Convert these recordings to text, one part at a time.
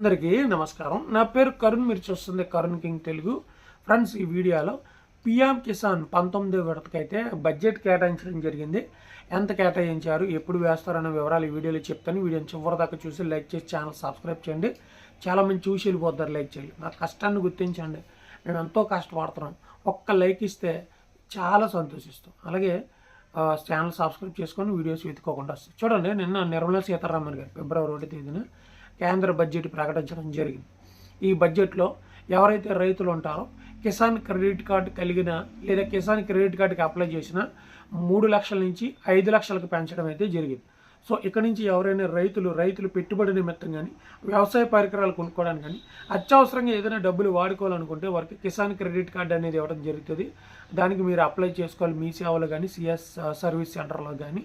అందరికీ నమస్కారం. నా పేరు కరుణ్ మీరు చూస్తుంది కరుణ్ కింగ్ తెలుగు. ఫ్రెండ్స్ ఈ వీడియోలో పిఎం కిసాన్ పంతొమ్మిదో విడతకైతే బడ్జెట్ కేటాయించడం జరిగింది. ఎంత కేటాయించారు ఎప్పుడు వేస్తారనే వివరాలు ఈ వీడియోలో చెప్తాను. వీడియోని చివరి దాకా చూసి లైక్ చేసి ఛానల్ సబ్స్క్రైబ్ చేయండి. చాలా మంది చూసి వెళ్ళిపోతారు లైక్ చేయాలి. నా కష్టాన్ని గుర్తించండి. మేము ఎంతో కష్టపడుతున్నాం ఒక్క లైక్ ఇస్తే చాలా సంతోషిస్తాం. అలాగే ఛానల్ సబ్స్క్రైబ్ చేసుకొని వీడియోస్ వెతుక్కోకుండా వస్తాయి. చూడండి నిన్న నిర్మలా సీతారామన్ గారు ఫిబ్రవరి ఒకటి తేదీన కేంద్ర బడ్జెట్ ప్రకటించడం జరిగింది. ఈ బడ్జెట్లో ఎవరైతే రైతులు ఉంటారో కిసాన్ క్రెడిట్ కార్డు కలిగిన లేదా కిసాన్ క్రెడిట్ కార్డుకి అప్లై చేసిన మూడు లక్షల నుంచి ఐదు లక్షలకు పెంచడం అయితే జరిగింది. సో ఇక్కడ నుంచి ఎవరైనా రైతులు రైతులు పెట్టుబడి నిమిత్తం కానీ వ్యవసాయ పరికరాలు కొనుక్కోవడానికి కానీ అత్యవసరంగా ఏదైనా డబ్బులు వాడుకోవాలనుకుంటే వారికి కిసాన్ క్రెడిట్ కార్డు అనేది ఇవ్వడం జరుగుతుంది. దానికి మీరు అప్లై చేసుకోవాలి మీ సేవలో కానీ సిఎస్ సర్వీస్ సెంటర్లో కానీ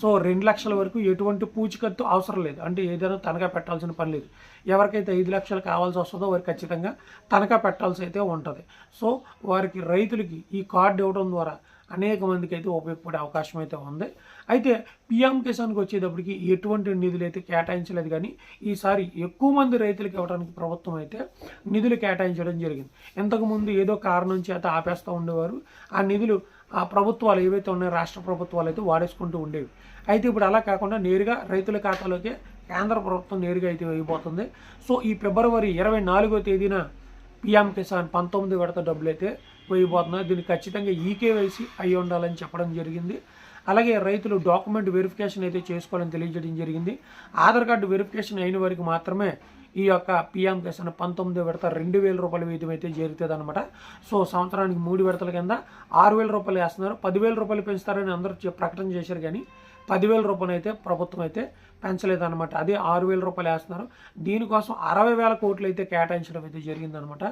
సో రెండు లక్షల వరకు ఎటువంటి పూచికత్తు అవసరం లేదు. అంటే ఏదైనా తనఖా పెట్టాల్సిన పని లేదు. ఎవరికైతే ఐదు లక్షలు కావాల్సి వస్తుందో వారికి ఖచ్చితంగా తనఖా పెట్టాల్సి అయితే ఉంటుంది. సో వారికి రైతులకి ఈ కార్డు ఇవ్వడం ద్వారా అనేక మందికి అయితే ఉపయోగపడే అవకాశం అయితే ఉంది. అయితే పిఎం కిసాన్కి వచ్చేటప్పటికి ఎటువంటి నిధులు అయితే కేటాయించలేదు కానీ ఈసారి ఎక్కువ మంది రైతులకు ఇవ్వడానికి ప్రభుత్వం అయితే నిధులు కేటాయించడం జరిగింది. ఇంతకుముందు ఏదో కారణం చేత ఆపేస్తూ ఉండేవారు. ఆ నిధులు ఆ ప్రభుత్వాలు ఏవైతే ఉన్నాయో రాష్ట్ర ప్రభుత్వాలు అయితే వాడేసుకుంటూ ఉండేవి. అయితే ఇప్పుడు అలా కాకుండా నేరుగా రైతుల ఖాతాలోకే కేంద్ర ప్రభుత్వం నేరుగా అయితే అయిపోతుంది. సో ఈ ఫిబ్రవరి ఇరవై నాలుగో తేదీన పిఎం కిసాన్ పంతొమ్మిది విడత డబ్బులు అయితే వేయబోతున్నారు దీనికి ఖచ్చితంగా ఈకేవైసీ అయి ఉండాలని చెప్పడం జరిగింది. అలాగే రైతులు డాక్యుమెంట్ వెరిఫికేషన్ అయితే చేసుకోవాలని తెలియజేయడం జరిగింది. ఆధార్ కార్డు వెరిఫికేషన్ అయిన వరకు మాత్రమే ఈ యొక్క పిఎం కిసాన్ పంతొమ్మిది విడత రెండు వేల రూపాయల వీధం అయితే చేరుతుంది అనమాట సో సంవత్సరానికి మూడు విడతల కింద ఆరు వేల రూపాయలు వేస్తున్నారు. పదివేల రూపాయలు పెంచుతారని అందరూ ప్రకటన చేశారు కానీ పదివేల రూపాయలు అయితే ప్రభుత్వం అయితే పెంచలేదన్నమాట. అదే ఆరు వేల రూపాయలు వేస్తున్నారు. దీనికోసం అరవై వేల కోట్లు అయితే కేటాయించడం అయితే జరిగిందనమాట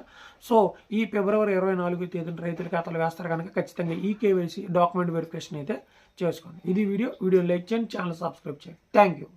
సో ఈ ఫిబ్రవరి ఇరవై నాలుగు తేదీన రైతుల ఖాతాలు వేస్తారు కనుక ఖచ్చితంగా ఈ కేవైసీ డాక్యుమెంట్ వెరిఫికేషన్ అయితే చేసుకోండి. ఇది వీడియో. వీడియో లైక్ చేయండి. ఛానల్ సబ్స్క్రైబ్ చేయండి. Thank you.